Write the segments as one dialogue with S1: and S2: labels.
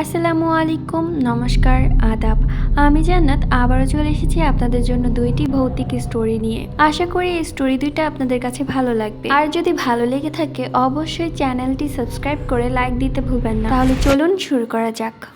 S1: আসসালামু আলাইকুম, নমস্কার, আদাব। আমি জান্নাত, আবারও চলে এসেছি আপনাদের জন্য দুইটি ভৌতিক স্টোরি নিয়ে। আশা করি এই স্টোরি দুইটা আপনাদের কাছে ভালো লাগবে। আর যদি ভালো লেগে থাকে, অবশ্যই চ্যানেলটি সাবস্ক্রাইব করে লাইক দিতে ভুলবেন না। তাহলে চলুন শুরু করা যাক।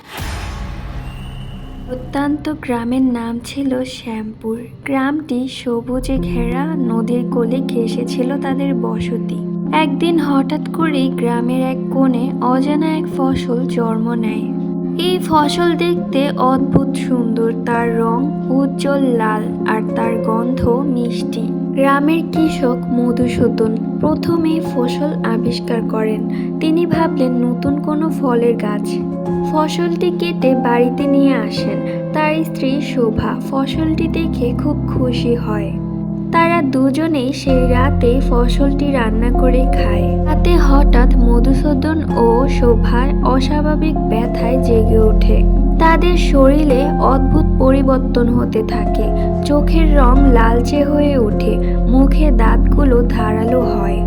S1: অত্যন্ত গ্রামের নাম ছিল শ্যামপুর। গ্রামটি সবুজে ঘেরা, নদীর কোলে ঘেসে ছিল তাদের বসতি। একদিন হঠাৎ করেই গ্রামের এক কোণে অজানা এক ফসল জন্ম নেয়। এই ফসল দেখতে অদ্ভুত সুন্দর, তার রং উজ্জ্বল লাল আর তার গন্ধ মিষ্টি। গ্রামের কৃষক মধুসূদন প্রথমে ফসল আবিষ্কার করেন। তিনি ভাবলেন, নতুন কোনো ফলের গাছ। ফসলটি কেটে বাড়িতে নিয়ে আসেন। তার স্ত্রী শোভা ফসলটি দেখে খুব খুশি হয়। তারা দুজনেই সেই রাতে ফসলটি রান্না করে খায়। রাতে হঠাৎ মধুসূদন ও শোভার অস্বাভাবিক ব্যথায় জেগে ওঠে। তাদের শরীরে অদ্ভুত পরিবর্তন হতে থাকে। চোখের রং লালচে হয়ে ওঠে, মুখে দাঁতগুলো ধারালো হয়,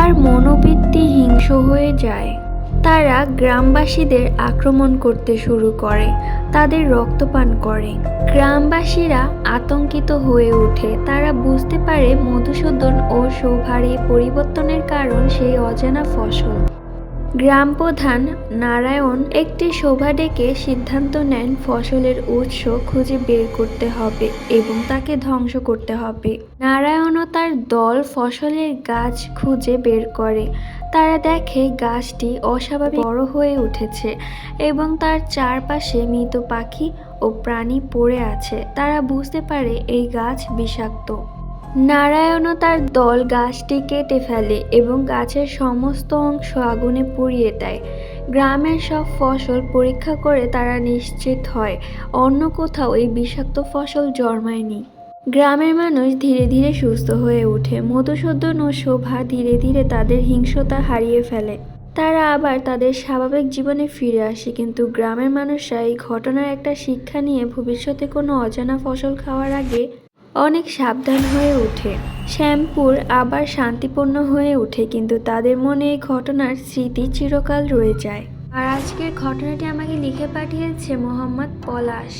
S1: আর মনোবৃত্তি হিংস হয়ে যায়। তারা গ্রামবাসীদের আক্রমণ করতে শুরু করে, তাদের রক্তপান করে। গ্রামবাসীরা আতঙ্কিত হয়ে ওঠে। তারা বুঝতে পারে মধুসূদন ও শোভার এই পরিবর্তনের কারণ সেই অজানা ফসল। গ্রাম প্রধান নারায়ণ একটি শোভা ডেকে সিদ্ধান্ত নেন ফসলের উৎস খুঁজে বের করতে হবে এবং তাকে ধ্বংস করতে হবে। নারায়ণ ও তার দল ফসলের গাছ খুঁজে বের করে। তারা দেখে গাছটি অস্বাভাবিক বড় হয়ে উঠেছে এবং তার চারপাশে মৃত পাখি ও প্রাণী পড়ে আছে। তারা বুঝতে পারে এই গাছ বিষাক্ত। নারায়ণও তার দল গাছটি কেটে ফেলে এবং গাছের সমস্ত অংশ আগুনে পুড়িয়ে দেয়। গ্রামের সব ফসল পরীক্ষা করে তারা নিশ্চিত হয়, অন্য কোথাও এই বিষাক্ত ফসল জন্মায়নি। গ্রামের মানুষ ধীরে ধীরে সুস্থ হয়ে ওঠে। মধুসূদন ও শোভা ধীরে ধীরে তাদের হিংসতা হারিয়ে ফেলে। তারা আবার তাদের স্বাভাবিক জীবনে ফিরে আসে, কিন্তু গ্রামের মানুষরা এই ঘটনার একটা শিক্ষা নিয়ে ভবিষ্যতে কোনো অজানা ফসল খাওয়ার আগে অনেক সাবধান হয়ে ওঠে। শ্যামপুর আবার শান্তিপূর্ণ হয়ে ওঠে, কিন্তু তাদের মনে এই ঘটনার স্মৃতি চিরকাল রয়ে যায়। আর আজকের ঘটনাটি আমাকে লিখে পাঠিয়েছে মোহাম্মদ পলাশ।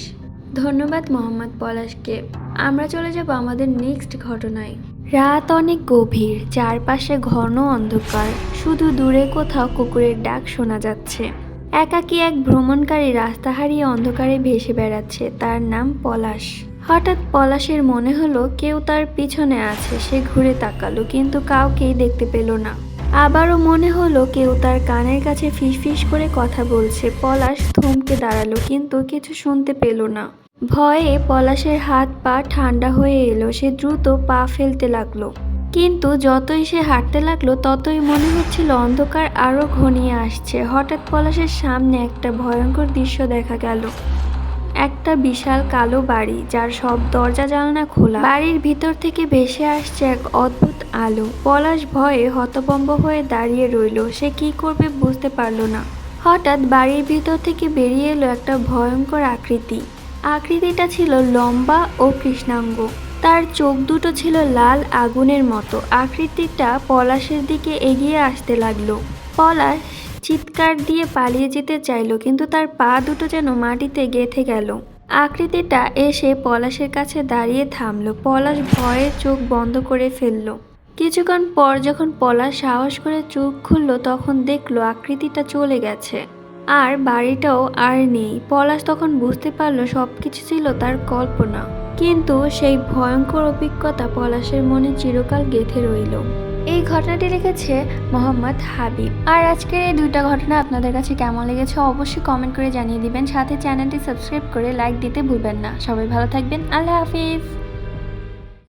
S1: ধন্যবাদ মোহাম্মদ পলাশকে। আমরা চলে যাব আমাদের নেক্সট ঘটনায়। রাত অনেক গভীর, চারপাশে ঘন অন্ধকার। শুধু দূরে কোথাও কুকুরের ডাক শোনা যাচ্ছে। একাকী এক ভ্রমণকারী রাস্তা হারিয়ে অন্ধকারে ভেসে বেড়াচ্ছে, তার নাম পলাশ। হঠাৎ পলাশের মনে হলো কেউ তার পিছনে আছে, সে ঘুরে তাকালো, কিন্তু কাউকেই দেখতে পেল না। আবারও মনে হলো কেউ তার কানের কাছে ফিসফিস করে কথা বলছে। পলাশ থমকে দাঁড়াল, কিন্তু কিছু শুনতে পেল না। ভয়ে পলাশের হাত পা ঠান্ডা হয়ে এলো। সে দ্রুত পা ফেলতে লাগল। কিন্তু যতই সে হাঁটতে লাগল, ততই মনে হচ্ছিল অন্ধকার আরও ঘনিয়ে আসছে। হঠাৎ পলাশের সামনে একটা ভয়ঙ্কর দৃশ্য দেখা গেল। একটা বিশাল কালো বাড়ি, যার সব দরজা জানলা খোলা। বাড়ির ভিতর থেকে ভেসে আসছে এক অদ্ভুত আলো। পলাশ ভয়ে হতবম্ব হয়ে দাঁড়িয়ে রইল। সে কি করবে বুঝতে পারল না। হঠাৎ বাড়ির ভিতর থেকে বেরিয়ে এলো একটা ভয়ঙ্কর আকৃতি। আকৃতিটা ছিল লম্বা ও কৃষ্ণাঙ্গ। তার চোখ দুটো ছিল লাল আগুনের মতো। আকৃতিটা পলাশের দিকে এগিয়ে আসতে লাগল। পলাশ চিৎকার দিয়ে পালিয়ে যেতে চাইলো, কিন্তু তার পা দুটো যেন মাটিতে গেঁথে গেল। আকৃতিটা এসে পলাশের কাছে দাঁড়িয়ে থামলো। পলাশ ভয়ে চোখ বন্ধ করে ফেলল। কিছুক্ষণ পর যখন পলাশ সাহস করে চোখ খুললো, তখন দেখল আকৃতিটা চলে গেছে। আর বাড়িটাও আর নেই। পলাশ তখন বুঝতে পারল সব কিছু ছিল তার কল্পনা। কিন্তু সেই ভয়ঙ্কর অভিজ্ঞতা পলাশের মনে চিরকাল গেঁথে রইল। এই ঘটনাটি লিখেছে মোহাম্মদ হাবিব। আর আজকের এই দুইটা ঘটনা আপনাদের কাছে কেমন লেগেছে অবশ্যই কমেন্ট করে জানিয়ে দিবেন। সাথে চ্যানেলটি সাবস্ক্রাইব করে লাইক দিতে ভুলবেন না। সবাই ভালো থাকবেন। আল্লাহ হাফিজ।